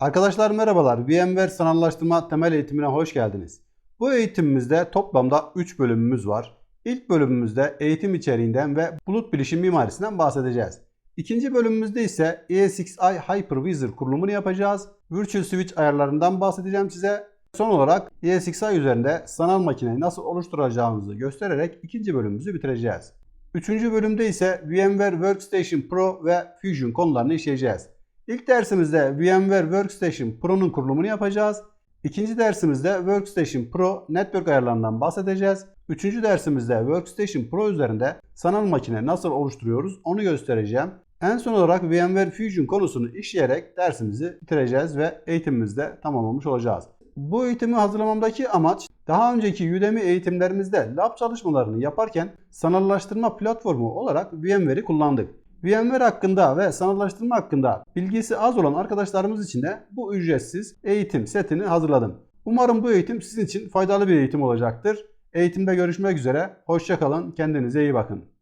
Arkadaşlar merhabalar. VMware sanallaştırma temel eğitimine hoş geldiniz. Bu eğitimimizde toplamda 3 bölümümüz var. İlk bölümümüzde eğitim içeriğinden ve bulut bilişim mimarisinden bahsedeceğiz. İkinci bölümümüzde ise ESXi Hypervisor kurulumunu yapacağız. Virtual Switch ayarlarından bahsedeceğim size. Son olarak ESXi üzerinde sanal makineyi nasıl oluşturacağımızı göstererek ikinci bölümümüzü bitireceğiz. Üçüncü bölümde ise VMware Workstation Pro ve Fusion konularını işleyeceğiz. İlk dersimizde VMware Workstation Pro'nun kurulumunu yapacağız. İkinci dersimizde Workstation Pro Network ayarlarından bahsedeceğiz. Üçüncü dersimizde Workstation Pro üzerinde sanal makine nasıl oluşturuyoruz onu göstereceğim. En son olarak VMware Fusion konusunu işleyerek dersimizi bitireceğiz ve eğitimimizde tamamlamış olacağız. Bu eğitimi hazırlamamdaki amaç daha önceki Udemy eğitimlerimizde lab çalışmalarını yaparken sanallaştırma platformu olarak VMware'i kullandık. VMware hakkında ve sanallaştırma hakkında bilgisi az olan arkadaşlarımız için de bu ücretsiz eğitim setini hazırladım. Umarım bu eğitim sizin için faydalı bir eğitim olacaktır. Eğitimde görüşmek üzere. Hoşçakalın. Kendinize iyi bakın.